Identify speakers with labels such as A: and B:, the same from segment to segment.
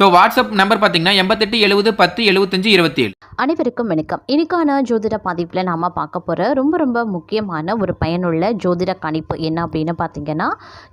A: So WhatsApp number பார்த்தீங்கன்னா எண்பத்தெட்டு எழுபது பத்து எழுபத்தஞ்சு இருபத்தி ஏழு
B: அனைவருக்கும் வணக்கம். இன்னைக்கான ஜோதிட பதிப்பில் நாம் பார்க்க போகிற ரொம்ப ரொம்ப முக்கியமான ஒரு பயனுள்ள ஜோதிட கணிப்பு என்ன அப்படின்னு பார்த்தீங்கன்னா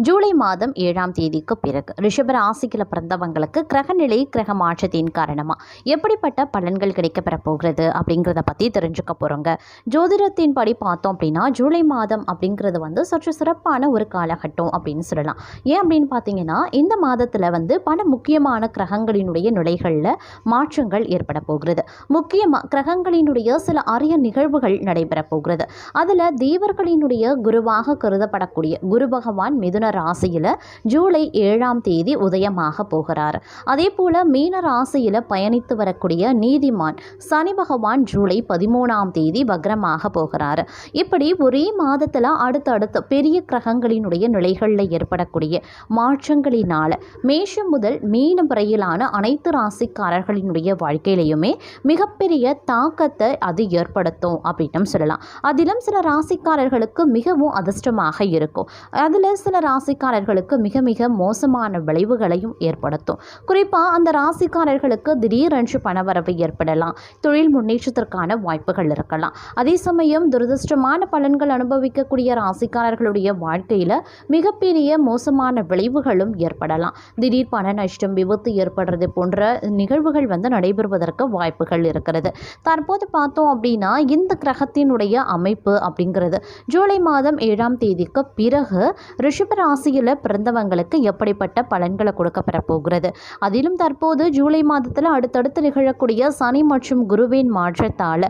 B: ஜூலை மாதம் ஏழாம் தேதிக்கு பிறகு ரிஷப ராசிக்கில் பிறந்தவங்களுக்கு கிரகநிலை கிரக மாற்றத்தின் காரணமாக எப்படிப்பட்ட பலன்கள் கிடைக்கப்பெற போகிறது அப்படிங்கிறத பற்றி தெரிஞ்சுக்க போகிறோங்க ஜோதிடத்தின் படி பார்த்தோம் அப்படின்னா ஜூலை மாதம் அப்படிங்கிறது வந்து சற்று சிறப்பான ஒரு காலகட்டம் அப்படின்னு சொல்லலாம். ஏன் அப்படின்னு பார்த்தீங்கன்னா இந்த மாதத்தில் வந்து பல முக்கியமான கிரக கிரகங்களினுடைய நிலைகளில் மாற்றங்கள் ஏற்பட போகிறது. முக்கியமாக கிரகங்களினுடைய சில அரிய நிகழ்வுகள் நடைபெற போகிறது. அதில் தேவர்களினுடைய குருவாக கருதப்படக்கூடிய குரு பகவான் மிதுன ராசியில் ஜூலை ஏழாம் தேதி உதயமாக போகிறார். அதே போல் மீன ராசியில் பயணித்து வரக்கூடிய நீதிமான் சனி பகவான் ஜூலை பதிமூணாம் தேதி வக்ரமாக போகிறார். இப்படி ஒரே மாதத்தில் அடுத்தடுத்த பெரிய கிரகங்களினுடைய நிலைகளில் ஏற்படக்கூடிய மாற்றங்களினால் மேஷம் முதல் மீனம் வரையிலான அனைத்து ராசிக்காரர்களினுடைய வாழ்க்கையிலையுமே மிகப்பெரிய தாக்கத்தை அது ஏற்படுத்தும் அப்படின்னு சொல்லலாம். அதிலும் சில ராசிக்காரர்களுக்கு மிகவும் அதிர்ஷ்டமாக இருக்கும். அதில் சில ராசிக்காரர்களுக்கு மிக மிக மோசமான விளைவுகளையும் ஏற்படுத்தும். குறிப்பாக அந்த ராசிக்காரர்களுக்கு திடீரென்று பணவரவு ஏற்படலாம். தொழில் முன்னேற்றத்திற்கான வாய்ப்புகள் இருக்கலாம். அதே சமயம் துரதிருஷ்டமான பலன்கள் அனுபவிக்கக்கூடிய ராசிக்காரர்களுடைய வாழ்க்கையில் மிகப்பெரிய மோசமான விளைவுகளும் ஏற்படலாம். திடீர் பண நஷ்டம் விபத்து ஏற்படுறது போன்ற நிகழ்வுகள் வந்து நடைபெறுவதற்கு வாய்ப்புகள் இருக்கிறது. தற்போது பார்த்தோம் அப்படின்னா இந்த கிரகத்தினுடைய அமைப்பு அப்படிங்கிறது ஜூலை மாதம் ஏழாம் தேதிக்கு பிறகு ரிஷப ராசியில் பிறந்தவங்களுக்கு எப்படிப்பட்ட பலன்களை கொடுக்கப்பெற போகிறது? அதிலும் தற்போது ஜூலை மாதத்தில் அடுத்தடுத்து நிகழக்கூடிய சனி மற்றும் குருவின் மாற்றத்தால்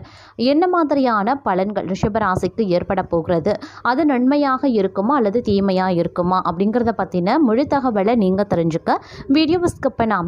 B: என்ன மாதிரியான பலன்கள் ரிஷப ராசிக்கு ஏற்பட போகிறது? அது நன்மையாக இருக்குமா அல்லது தீமையாக இருக்குமா அப்படிங்கிறத பற்றின முழு தகவலை நீங்கள் தெரிஞ்சுக்க வீடியோ ஸ்கிப் பண்ணாமல்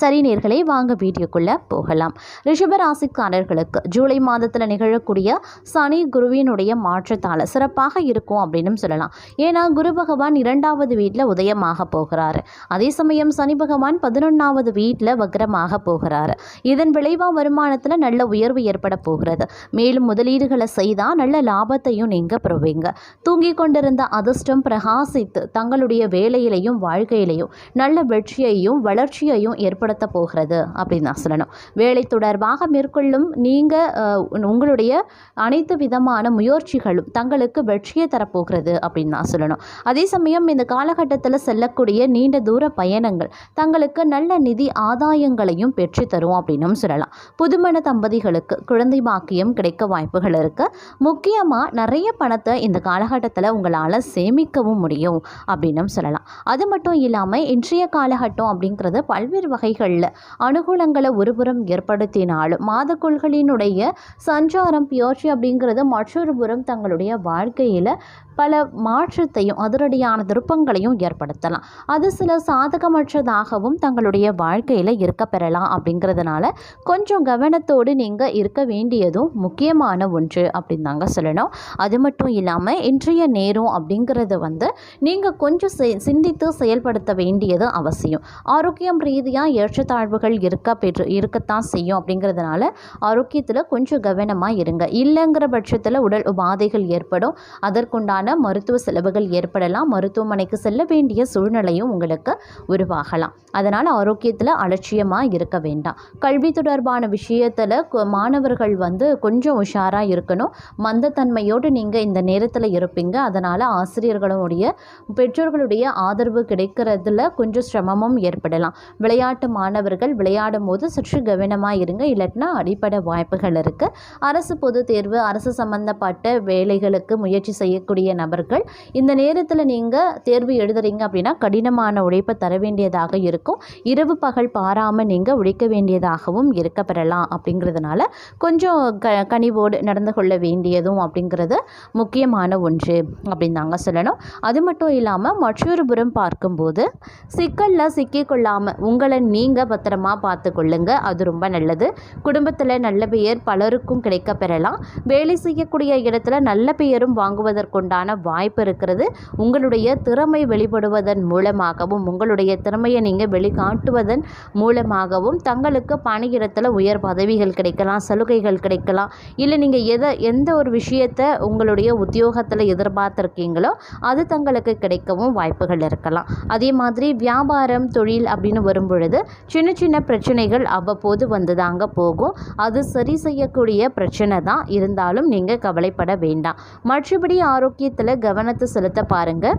B: சரி நேர்களே வாங்க வீடியோக்குள்ளே போகலாம். ரிஷபராசிக்காரர்களுக்கு ஜூலை மாதத்தில் நிகழக்கூடிய சனி குருவினுடைய மாற்றத்தால் சிறப்பாக இருக்கும் அப்படின்னு சொல்லலாம். ஏன்னா குரு பகவான் இரண்டாவது வீட்டில் உதயமாக போகிறாரு. அதே சமயம் சனி பகவான் பதினொன்றாவது வீட்டில் வக்ரமாக போகிறாரு. இதன் விளைவாக வருமானத்தில் நல்ல உயர்வு ஏற்பட போகிறது. மேலும் முதலீடுகளை செய்தால் நல்ல லாபத்தையும் நீங்கள் பெறுவீங்க. தூங்கி கொண்டிருந்த அதிர்ஷ்டம் பிரகாசித்து தங்களுடைய வேலையிலையும் வாழ்க்கையிலையும் நல்ல வெற்றியையும் வளர்ச்சியையும் ஏற்படுத்த போகிறது அப்படின்னு நான் சொல்லணும். வேலை தொடர்பாக மேற்கொள்ளும் நீங்கள் உங்களுடைய அனைத்து விதமான முயற்சிகளும் தங்களுக்கு வெற்றியை தரப்போகிறது அப்படின்னு நான் சொல்லணும். அதே சமயம் இந்த காலகட்டத்தில் செல்லக்கூடிய நீண்ட தூர பயணங்கள் தங்களுக்கு நல்ல நிதி ஆதாயங்களையும் பெற்றுத்தரும் அப்படின்னும் சொல்லலாம். புதுமண தம்பதிகளுக்கு குழந்தை பாக்கியம் கிடைக்க வாய்ப்புகள் இருக்குது முக்கியமாக நிறைய பணத்தை இந்த காலகட்டத்தில் உங்களால் சேமிக்கவும் முடியும் அப்படின்னும் சொல்லலாம். அது மட்டும் இல்லாமல் இன்றைய காலகட்டம் அப்படிங்கிறது பல்வேறு வகை வகைகளில் அனுகூலங்களை ஒருபுறம் ஏற்படுத்தினாலும் மாதக்குள்களினுடைய சஞ்சாரம் பியோர்ச்சி அப்படிங்கிறது மற்றொரு புறம் தங்களுடைய வாழ்க்கையில் பல மாற்றத்தையும் அதிரடியான திருப்பங்களையும் ஏற்படுத்தலாம். அது சில சாதகமற்றதாகவும் தங்களுடைய வாழ்க்கையில் இருக்க பெறலாம் அப்படிங்கிறதுனால கொஞ்சம் கவனத்தோடு நீங்கள் இருக்க வேண்டியதும் முக்கியமான ஒன்று அப்படின்னு தாங்க சொல்லணும். அது மட்டும் இல்லாமல் இன்றைய நேரம் அப்படிங்கிறது வந்து நீங்கள் கொஞ்சம் சிந்தித்து செயல்படுத்த வேண்டியது அவசியம். ஆரோக்கியம் ரீதியாக ஏற்றத்தாழ்வுகள் இருக்க பெற்று இருக்கத்தான் செய்யும் அப்படிங்கிறதுனால ஆரோக்கியத்தில் கொஞ்சம் கவனமாக இருங்க. இல்லைங்கிற பட்சத்தில் உடல் உபாதைகள் ஏற்படும். அதற்குண்டான மருத்துவ செலவுகள் ஏற்படலாம். மருத்துவமனைக்கு செல்ல வேண்டிய சூழ்நிலையும் உங்களுக்கு உருவாகலாம். அதனால் ஆரோக்கியத்தில் அலட்சியமாக இருக்க வேண்டாம். கல்வி தொடர்பான விஷயத்தில் மாணவர்கள் வந்து கொஞ்சம் உஷாராக இருக்கணும். மந்தத்தன்மையோடு நீங்கள் இந்த நேரத்தில் இருப்பீங்க. அதனால் ஆசிரியர்களுடைய பெற்றோர்களுடைய ஆதரவு கிடைக்கிறதுல கொஞ்சம் சிரமமும் ஏற்படலாம். விளையாட்டு மாணவர்கள் விளையாடும் போது சற்று கவனமாக இருங்க. இல்லாட்டினா அடிப்படை வாய்ப்புகள் இருக்குது அரசு பொது தேர்வு அரசு சம்பந்தப்பட்ட வேலைகளுக்கு முயற்சி செய்யக்கூடிய நபர்கள் இந்த நேரத்தில் நீங்கள் தேர்வு எழுதுறீங்க அப்படின்னா கடினமான உழைப்பை தர வேண்டியதாக இருக்கும். இரவு பகல் பாராமல் நீங்கள் உழைக்க வேண்டியதாகவும் இருக்க பெறலாம் அப்படிங்கிறதுனால கொஞ்சம் க கனிவோடு நடந்து கொள்ள வேண்டியதும் அப்படிங்கிறது முக்கியமான ஒன்று அப்படின்னு சொல்லணும். அது மட்டும் இல்லாமல் மற்றொரு புறம் பார்க்கும்போது சிக்கலில் சிக்கிக்கொள்ளாமல் உங்களை நீங்கள் பத்திரமா பார்த்து கொள்ளுங்க அது ரொம்ப நல்லது. குடும்பத்தில் நல்ல பெயர் பலருக்கும் கிடைக்க பெறலாம். வேலை செய்யக்கூடிய இடத்துல நல்ல பெயரும் வாங்குவதற்குண்டான வாய்ப்பு இருக்கிறது. உங்களுடைய திறமை வெளிப்படுவதன் மூலமாகவும் உங்களுடைய திறமையை நீங்கள் வெளிக்காட்டுவதன் மூலமாகவும் தங்களுக்கு பணியிடத்தில் உயர் பதவிகள் கிடைக்கலாம் சலுகைகள் கிடைக்கலாம். இல்லை நீங்கள் எதை எந்த ஒரு விஷயத்தை உங்களுடைய உத்தியோகத்தில் எதிர்பார்த்துருக்கீங்களோ அது தங்களுக்கு கிடைக்கவும் வாய்ப்புகள் இருக்கலாம். அதே மாதிரி வியாபாரம் தொழில் அப்படின்னு வரும்பொழுது சின்ன சின்ன பிரச்சனைகள் அவ்வப்போது வந்து தாங்க போகும். அது சரி செய்யக்கூடிய பிரச்சனை தான். இருந்தாலும் நீங்கள் கவலைப்பட வேண்டாம். மற்றபடி விஷயத்தில் கவனத்தை செலுத்த பாருங்கள்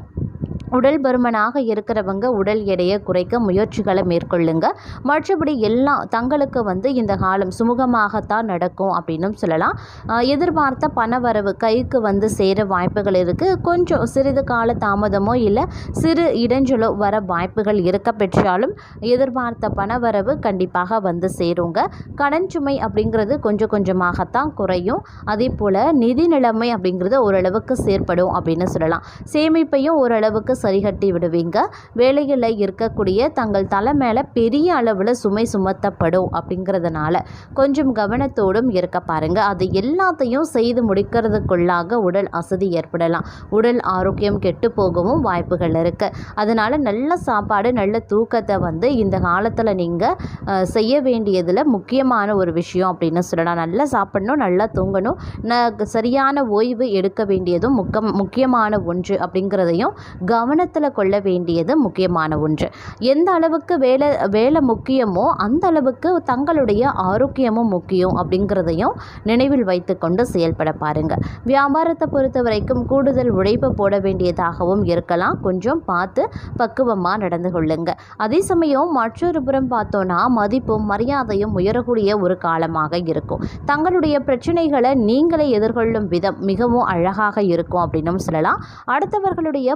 B: உடல் பருமனாக இருக்கிறவங்க உடல் எடையை குறைக்க முயற்சிகளை மேற்கொள்ளுங்க. மற்றபடி எல்லாம் தங்களுக்கு வந்து இந்த காலம் சுமூகமாகத்தான் நடக்கும் அப்படின்னும் சொல்லலாம். எதிர்பார்த்த எதிர்பார்த்த பணவரவு கைக்கு வந்து சேர வாய்ப்புகள் இருக்குது கொஞ்சம் சிறிது கால தாமதமோ இல்லை சிறு இடைஞ்சலோ வர வாய்ப்புகள் இருக்க பெற்றாலும் எதிர்பார்த்த பணவரவு கண்டிப்பாக வந்து சேருங்க. கடன் சுமை அப்படிங்கிறது கொஞ்சம் கொஞ்சமாகத்தான் குறையும். அதே போல் நிதி நிலைமை அப்படிங்கிறது ஓரளவுக்கு சேர்ப்படும் அப்படின்னு சொல்லலாம். சேமிப்பையும் ஓரளவுக்கு சரிகட்டி விடுவீங்க. வேலைகளில் இருக்கக்கூடிய தங்கள் தலை மேலே பெரிய அளவில் சுமை சுமத்தப்படும் அப்படிங்கிறதுனால கொஞ்சம் கவனத்தோடும் இருக்க பாருங்கள் அது எல்லாத்தையும் செய்து முடிக்கிறதுக்குள்ளாக உடல் அசதி ஏற்படலாம். உடல் ஆரோக்கியம் கெட்டு போகவும் வாய்ப்புகள் இருக்குது அதனால் நல்ல சாப்பாடு நல்ல தூக்கத்தை வந்து இந்த காலத்தில் நீங்கள் செய்ய வேண்டியதில் முக்கியமான ஒரு விஷயம் அப்படின்னு சொல்லலாம். நல்லா சாப்பிடணும் நல்லா தூங்கணும். ந சரியான ஓய்வு எடுக்க வேண்டியதும் முக்கம் முக்கியமான ஒன்று அப்படிங்கிறதையும் கவனத்தில் கொள்ள வேண்டியது முக்கியமான ஒன்று. எந்த அளவுக்கு வேலை வேலை முக்கியமோ அந்த அளவுக்கு தங்களுடைய ஆரோக்கியமும் முக்கியம் அப்படிங்கிறதையும் நினைவில் வைத்துக்கொண்டு செயல்பட பாருங்கள் வியாபாரத்தை பொறுத்த வரைக்கும் கூடுதல் உழைப்பு போட வேண்டியதாகவும் இருக்கலாம். கொஞ்சம் பார்த்து பக்குவமாக நடந்து கொள்ளுங்க. அதே சமயம் மற்றொரு புறம் பார்த்தோன்னா மதிப்பும் மரியாதையும் உயரக்கூடிய ஒரு காலமாக இருக்கும். தங்களுடைய பிரச்சனைகளை நீங்களே எதிர்கொள்ளும் விதம் மிகவும் அழகாக இருக்கும் அப்படின்னும் சொல்லலாம். அடுத்தவர்களுடைய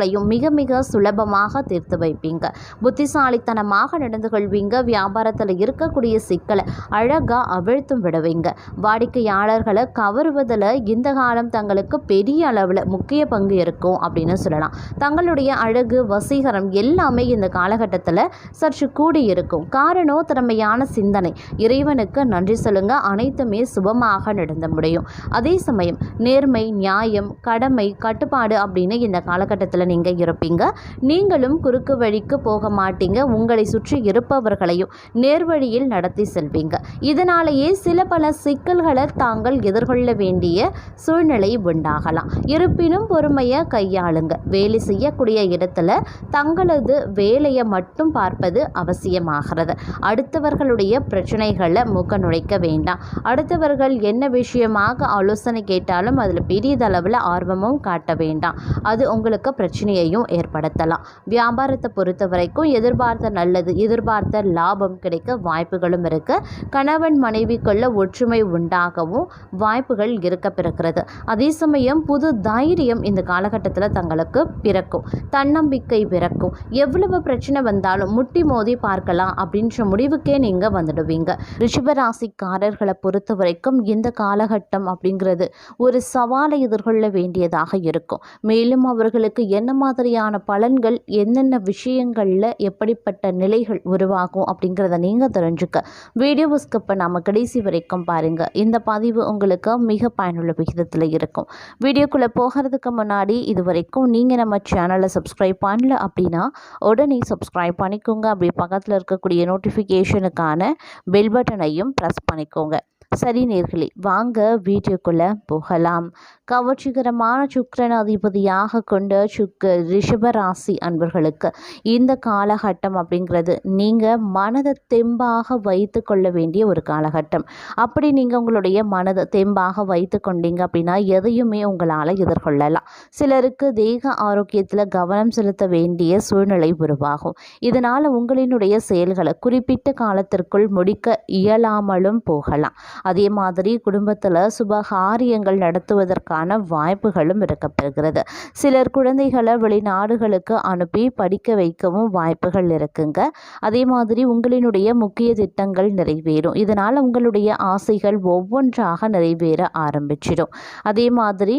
B: பிரச்சனைகளையும் மிக மிக சுலபமாக தீர்த்து வைப்பீங்க. புத்திசாலித்தனமாக நடந்து கொள்வீங்க. வியாபாரத்தில் இருக்கக்கூடிய சிக்கலை அழகாக அவிழ்த்தும் விடுவீங்க. வாடிக்கையாளர்களை கவருவதில் இந்த காலம் தங்களுக்கு பெரிய அளவில் முக்கிய பங்கு இருக்கும் அப்படின்னு சொல்லலாம். தங்களுடைய அழகு வசீகரம் எல்லாமே இந்த காலகட்டத்தில் சற்று கூடி இருக்கும். காரணம் திறமையான சிந்தனை. இறைவனுக்கு நன்றி சொல்லுங்க. அனைத்துமே சுபமாக நடந்து முடியும். அதே சமயம் நேர்மை நியாயம் கடமை கட்டுப்பாடு அப்படின்னு இந்த காலகட்டத்தில் நீங்கள் இருப்பீங்க. நீங்களும் குறுக்கு வழிக்கு போக மாட்டீங்க. உங்களை சுற்றி இருப்பவர்களையும் நேர்வழியில் நடத்தி செல்வீங்க. இதனாலேயே சில பல சிக்கல்களை தாங்கள் எதிர்கொள்ள வேண்டிய சூழ்நிலை உண்டாகலாம். இருப்பினும் பொறுமையை கையாளுங்க. வேலை செய்யக்கூடிய இடத்துல தங்களது வேலையை மட்டும் பார்ப்பது அவசியமாகிறது. அடுத்தவர்களுடைய பிரச்சனைகளை மூக்க நுழைக்க வேண்டாம். அடுத்தவர்கள் என்ன விஷயமாக ஆலோசனை கேட்டாலும் அதில் பெரியதளவில் ஆர்வமும் காட்ட வேண்டாம். அது உங்களுக்கு பிரச்சனை பிரச்சனையையும் ஏற்படுத்தலாம். வியாபாரத்தை பொறுத்த வரைக்கும் எதிர்பார்த்த நல்லது எதிர்பார்த்த லாபம் கிடைக்க வாய்ப்புகளும் இருக்கு. கணவன் மனைவிக்குள்ள ஒற்றுமை உண்டாகவும் வாய்ப்புகள் இருக்க பிறக்கிறது. அதே சமயம் புது தைரியம் இந்த காலகட்டத்தில் தங்களுக்கு பிறக்கும். தன்னம்பிக்கை பிறக்கும். எவ்வளவு பிரச்சனை வந்தாலும் முட்டி மோதி பார்க்கலாம் அப்படின்ற முடிவுக்கே நீங்கள் வந்துடுவீங்க. ரிஷபராசிக்காரர்களை பொறுத்த வரைக்கும் இந்த காலகட்டம் அப்படிங்கிறது ஒரு சவாலை எதிர்கொள்ள வேண்டியதாக இருக்கும். மேலும் அவர்களுக்கு என்ன மாதிரியான பலன்கள் என்னென்ன விஷயங்களில் எப்படிப்பட்ட நிலைகள் உருவாகும் அப்படிங்கிறத நீங்கள் தெரிஞ்சுக்க. வீடியோவை ஸ்கிப் நம்ம கடைசி வரைக்கும் பாருங்கள் இந்த பதிவு உங்களுக்கு மிக பயனுள்ள விகிதத்தில் இருக்கும். வீடியோக்குள்ளே போகிறதுக்கு முன்னாடி இது வரைக்கும் நீங்கள் நம்ம சேனலை சப்ஸ்கிரைப் பண்ணல அப்படின்னா உடனே சப்ஸ்கிரைப் பண்ணிக்கோங்க. அப்படி பக்கத்தில் இருக்கக்கூடிய நோட்டிஃபிகேஷனுக்கான பெல் பட்டனையும் ப்ரெஸ் பண்ணிக்கோங்க. சரி நேர்களே வாங்க வீடியோக்குள்ளே போகலாம். கவர்ச்சிகரமான சுக்கரன் அதிபதியாக கொண்ட சுக்க ரிஷபராசி அன்பர்களுக்கு இந்த காலகட்டம் அப்படிங்கிறது நீங்கள் மனதை தெம்பாக வைத்து கொள்ள வேண்டிய ஒரு காலகட்டம். அப்படி நீங்கள் உங்களுடைய மனதை தெம்பாக வைத்து கொண்டீங்க அப்படின்னா எதையுமே உங்களால் எதிர்கொள்ளலாம். சிலருக்கு தேக ஆரோக்கியத்தில் கவனம் செலுத்த வேண்டிய சூழ்நிலை உருவாகும். இதனால் உங்களினுடைய செயல்களை குறிப்பிட்ட காலத்திற்குள் முடிக்க இயலாமலும் போகலாம். அதே மாதிரி குடும்பத்தில் சுபகாரியங்கள் நடத்துவதற்கான வாய்ப்புகளும் இருக்கப்பெறுகிறது. சிலர் குழந்தைகளை வெளிநாடுகளுக்கு அனுப்பி படிக்க வைக்கவும் வாய்ப்புகள் இருக்குங்க. அதே மாதிரி உங்களினுடைய முக்கிய திட்டங்கள் நிறைவேறும். இதனால் உங்களுடைய ஆசைகள் ஒவ்வொன்றாக நிறைவேற ஆரம்பிச்சிடும். அதே மாதிரி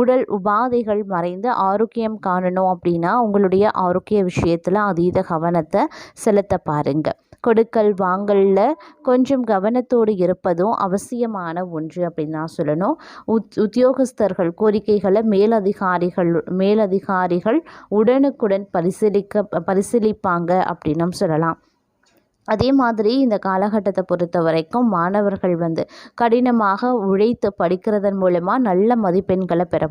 B: உடல் உபாதைகள் மறைந்து ஆரோக்கியம் காணணும் அப்படின்னா உங்களுடைய ஆரோக்கிய விஷயத்தில் அதீத கவனத்தை செலுத்த பாருங்க. கொடுக்கல் வாங்கலில் கொஞ்சம் கவனத்தோடு இருப்பதும் அவசியமான ஒன்று அப்படின்னு தான் சொல்லணும். உத் உத்தியோகஸ்தர்கள் கோரிக்கைகளை மேலதிகாரிகள் மேலதிகாரிகள் உடனுக்குடன் பரிசீலிக்க பரிசீலிப்பாங்க அப்படின்னும் சொல்லலாம். அதே மாதிரி இந்த காலகட்டத்தை பொறுத்த வரைக்கும் மாணவர்கள் வந்து கடினமாக உழைத்து படிக்கிறதன் மூலமாக நல்ல மதிப்பெண்களை பெற